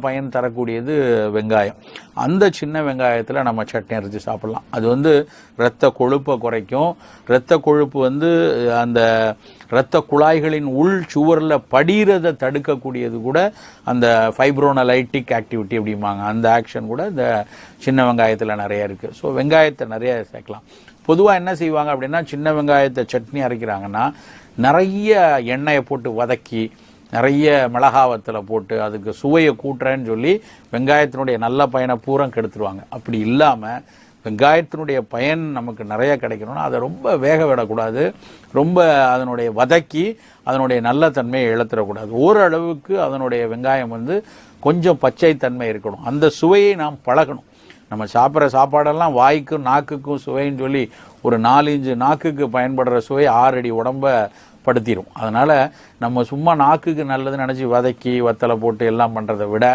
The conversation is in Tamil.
பயன் தரக்கூடியது வெங்காயம். அந்த சின்ன வெங்காயத்தில் நம்ம சட்னி அரைச்சி சாப்பிட்லாம். அது வந்து இரத்த கொழுப்பை குறைக்கும். இரத்த கொழுப்பு வந்து அந்த இரத்த குழாய்களின் உள் சுவரில் படிகிறதை தடுக்கக்கூடியது கூட அந்த ஃபைப்ரோனலைட்டிக் ஆக்டிவிட்டி அப்படிம்பாங்க. அந்த ஆக்ஷன் கூட இந்த சின்ன வெங்காயத்தில் நிறையா இருக்குது ஸோ வெங்காயத்தை நிறைய சேர்க்கலாம். பொதுவாக என்ன செய்வாங்க அப்படின்னா சின்ன வெங்காயத்தை சட்னி அரைக்கிறாங்கன்னா நிறைய எண்ணெயை போட்டு வதக்கி நிறைய மிளகாவத்தில் போட்டு அதுக்கு சுவையை கூட்டுறேன்னு சொல்லி வெங்காயத்தினுடைய நல்ல பயனை பூரம் கெடுத்துருவாங்க. அப்படி இல்லாமல் வெங்காயத்தினுடைய பயன் நமக்கு நிறைய கிடைக்கணும்னா அதை ரொம்ப வேக விடக்கூடாது. ரொம்ப அதனுடைய வதக்கி அதனுடைய நல்ல தன்மையை இழத்துடக்கூடாது ஓரளவுக்கு அதனுடைய வெங்காயம் வந்து கொஞ்சம் பச்சை தன்மை இருக்கணும். அந்த சுவையை நாம் பழகணும். நம்ம சாப்பிட்ற சாப்பாடெல்லாம் வாய்க்கும் நாக்குக்கும் சுவைன்னு சொல்லி ஒரு நாலு இஞ்சு நாக்குக்கு பயன்படுற சுவை ஆறு அடி உடம்ப படுத்திடும் அதனால் நம்ம சும்மா நாக்குக்கு நல்லதுன்னு நினச்சி வதக்கி வத்தலை போட்டு எல்லாம் பண்ணுறதை விட